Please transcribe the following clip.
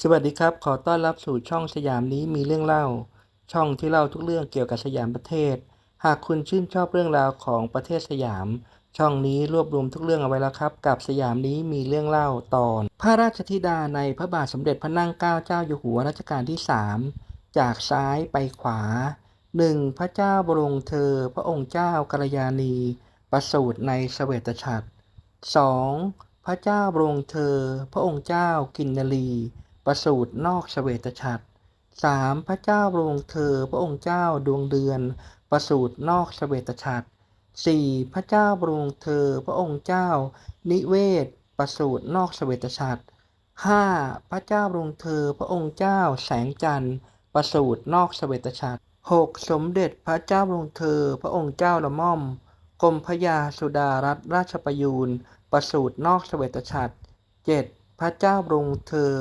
สวัสดีครับ ขอต้อนรับสู่ช่องสยามนี้มีเรื่องเล่า ช่องที่เล่าทุกเรื่องเกี่ยวกับสยามประเทศ หากคุณชื่นชอบเรื่องราวของประเทศสยาม ช่องนี้รวบรวมทุกเรื่องเอาไว้แล้วครับ กับสยามนี้มีเรื่องเล่าตอน พระราชธิดาในพระบาทสมเด็จพระนั่งเกล้าเจ้าอยู่หัวรัชกาลที่สามจากซ้ายไปขวาหนึ่งพระเจ้าบรมเธอ พระองค์เจ้ากัลยาณี ประสูติในเสวตฉัตร 2. พระเจ้าบรมเธอ พระองค์เจ้ากินนรี ประสูตินอกเสวตฉัตร 3. พระเจ้าบรมเธอพระองค์เจ้าดวงเดือน ประสูตินอกเสวตฉัตร 4. พระเจ้าบรมเธอพระองค์เจ้า นิเวศ ประสูตินอกเสวตฉัตร 5. พระเจ้าบรมเธอพระองค์เจ้าแสงจันทร์ ประสูตินอกเสวตฉัตร 6. สมเด็จพระเจ้าบรมเธอพระองค์เจ้าละม่อมกรมพระยาสุดารัตนราชประยูรประสูตินอกเสวตฉัตร 7. พระเจ้าบรมเธอ